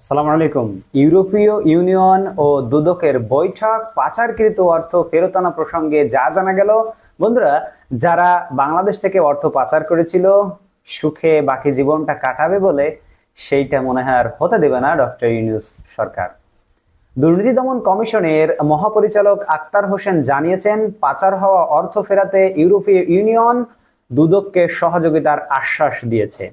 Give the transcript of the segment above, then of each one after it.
আসসালামু আলাইকুম। ইউরোপীয় ইউনিয়ন ও দুদকের বৈঠক পাচারকৃত অর্থ ফেরত আনা প্রসঙ্গে যা জানা গেল, বন্ধুরা, যারা বাংলাদেশ থেকে অর্থ পাচার করেছিল, সুখে বাকি জীবনটা কাটাবে বলে সেইটা মনে হয় আর হতে দেবে না ডক্টর ইউনুস সরকার। দুর্নীতি দমন কমিশনের মহাপরিচালক আক্তার হোসেন জানিয়েছেন, পাচার হওয়া অর্থ ফেরাতে ইউরোপীয় ইউনিয়ন দুদককে সহযোগিতার আশ্বাস দিয়েছে।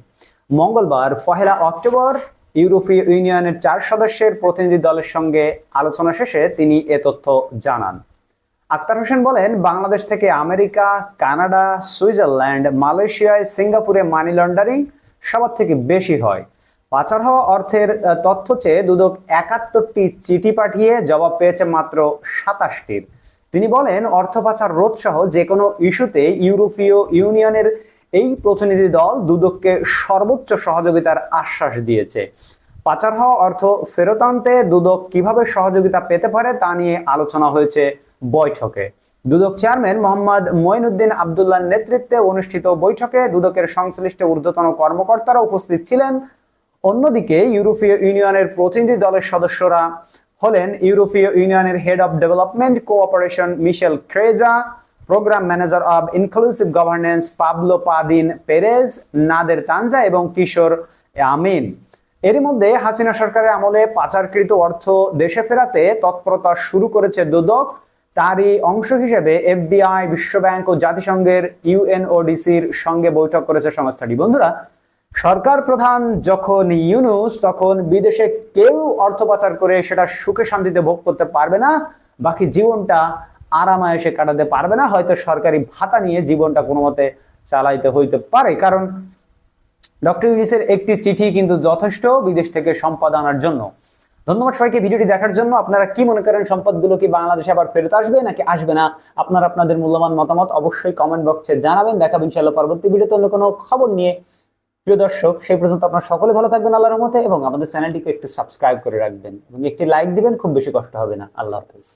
মঙ্গলবার, পহেলা অক্টোবর ইউরোপীয় ইউনিয়নের চার সদস্যের প্রতিনিধি দলের সঙ্গে আলোচনা শেষে তিনি এ তথ্য জানান। আক্তার হোসেন বলেন, বাংলাদেশ থেকে আমেরিকা, কানাডা, সুইজারল্যান্ড, মালয়েশিয়ায় সিঙ্গাপুরে মানি লন্ডারিং সবার থেকে বেশি হয়। পাচার হওয়া অর্থের তথ্য চেয়ে দুদক একাত্তরটি চিঠি পাঠিয়ে জবাব পেয়েছে মাত্র সাতাশটির। তিনি বলেন, অর্থ পাচার রোধ সহ যে কোনো ইস্যুতে ইউরোপীয় ইউনিয়নের এই প্রতিনিধি দল দুদককে সর্বোচ্চ সহযোগিতার আশ্বাস দিয়েছে। পাচার হওয়া অর্থ ফেরত আনতে দুদক কীভাবে সহযোগিতা পেতে পারে তা নিয়ে আলোচনা হয়েছে বৈঠকে। দুদক চেয়ারম্যান মোহাম্মদ মঈনুদ্দিন আবদুল্লাহ নেতৃত্বে অনুষ্ঠিত বৈঠকে দুদকের সংশ্লিষ্ট ঊর্ধ্বতন কর্মকর্তারা উপস্থিত ছিলেন। অন্যদিকে ইউরোপীয় ইউনিয়নের প্রতিনিধি দলের সদস্যরা হলেন ইউরোপীয় ইউনিয়নের head of development cooperation Michal Krejza programme manager of inclusive governance Pablo Padin Perez Nader Tanja এবং কিশোর আমিন এরই মধ্যে হাসিনা সরকারের আমলে পাচারকৃত অর্থ দেশে ফেরাতে তৎপরতা শুরু করেছে দুদক। তারই অংশ হিসেবে এফবিআই, বিশ্বব্যাংক ও জাতিসংঘের ইউএনওডিসির সঙ্গে বৈঠক করেছে সংস্থাটি। বন্ধুরা, সরকার প্রধান যখন ইউনুস, তখন বিদেশে কেউ অর্থ পাচার করে সেটা সুখে শান্তিতে ভোগ করতে পারবে না। বাকি জীবনটা আরামায়েসে কাটাতে পারবে না, হয়তো সরকারি ভাতা নিয়ে জীবনটা কোনো মতে চালাইতে হইতে পারে। কারণ ডক্টর ইউনিসের একটি চিঠি কিন্তু যথেষ্ট বিদেশ থেকে সম্পদ আনার জন্য। ধন্যবাদ সবাইকে ভিডিওটি দেখার জন্য। আপনারা কি মনে করেন, সম্পদগুলো কি বাংলাদেশে আবার ফেরত আসবে নাকি আসবে না? আপনারা আপনাদের মূল্যবান মতামত অবশ্যই কমেন্ট বক্সে জানাবেন। দেখাবেন ইনশাআল্লাহ পরবর্তী ভিডিওতে অন্য কোনো খবর নিয়ে। প্রিয় দর্শক, সেই পর্যন্ত আপনারা সকলে ভালো থাকবেন আল্লাহর রহমতে এবং আমাদের চ্যানেলটিকে একটু সাবস্ক্রাইব করে রাখবেন এবং একটি লাইক দিবেন, খুব বেশি কষ্ট হবে না। আল্লাহ হাফেজ।